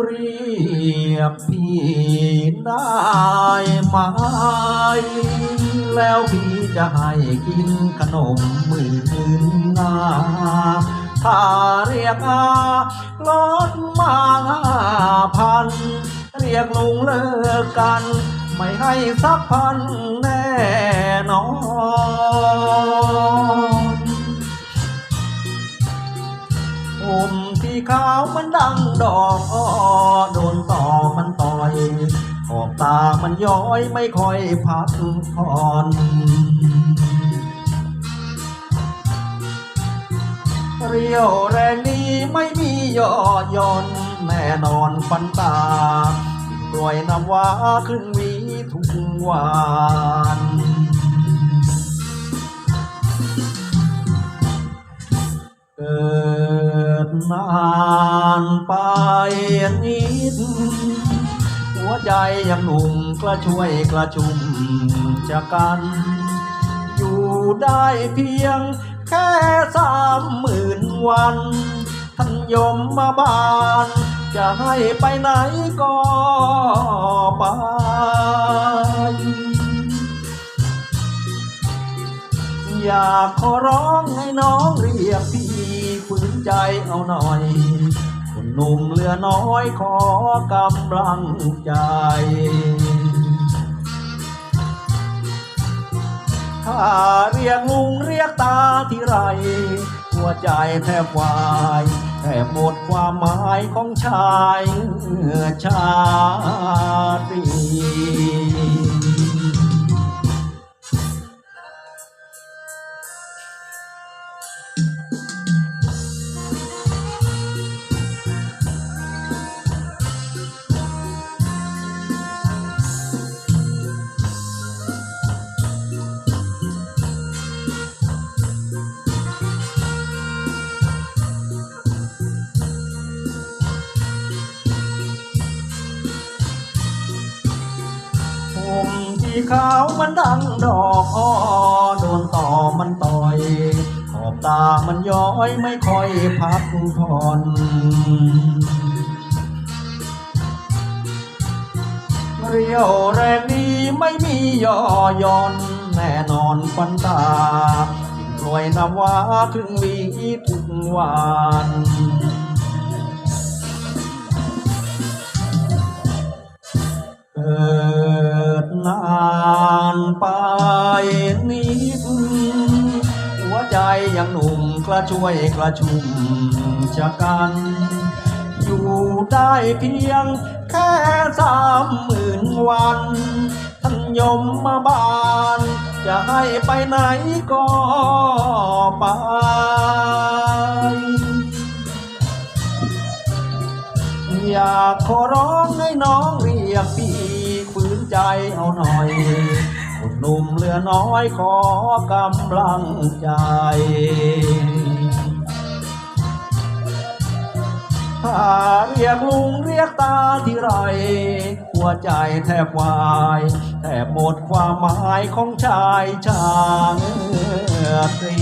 เรียกพี่ได้ไหมแล้วพี่จะให้กินขนมมื่นนาถ้าเรียกอาลดมาพัน เรียกลุงเลิกกัน ไม่ให้สักพันแน่นอน ผมที่ขาวมันดังดอกอ้อโดนต่อมันต่อยขอบตามันย้อยไม่ค่อยพักผ่อนเรียวแรงนี้ไม่มีย่อย่อนแน่นอนฟันตากล้วยน้ำว้าครึ่งวีทุกวันเกิด นานไปนิด หัวใจยังหนุ่มกระช่วยกระชุ่มจะกัน อยู่ได้เพียงแค่สามหมื่นวัน ท่านยมมาบาน จะให้ไปไหนก็ไปอยากขอร้องให้น้องเรียกพี่ ฝืนใจเอาหน่อย คนหนุ่มเหลือน้อยขอกำลังใจถ้าเรียกลุงเรียกตาที่ไร หัวใจแทบวายแทบหมดความหมายของชายชาตรี ขาวมันดังดอกอ้อโดนต่อมันต่อย ขอบตามันย้อยไม่ค่อยพักผ่อนเรียวแรงนี้ไม่มีย่อย่อนแน่นอนฟันตายิ่งกลวยน้ำว้าถึงมีทุกวัน นิดหัวใจยังหนุ่มกระช่วยกระชุ่มชะกัน อยู่ได้เพียงแค่สามหมื่นวันท่านยมมาบาน จะให้ไปไหนก็ไปอยากขอร้องให้น้องเรียกพี่ฝืนใจเอาหน่อย คนหนุ่มเหลือน้อยขอกำลังใจ ถ้าเรียกลุงเรียกตาที่ไร หัวใจแทบวายแทบหมดความหมายของชายชางตรี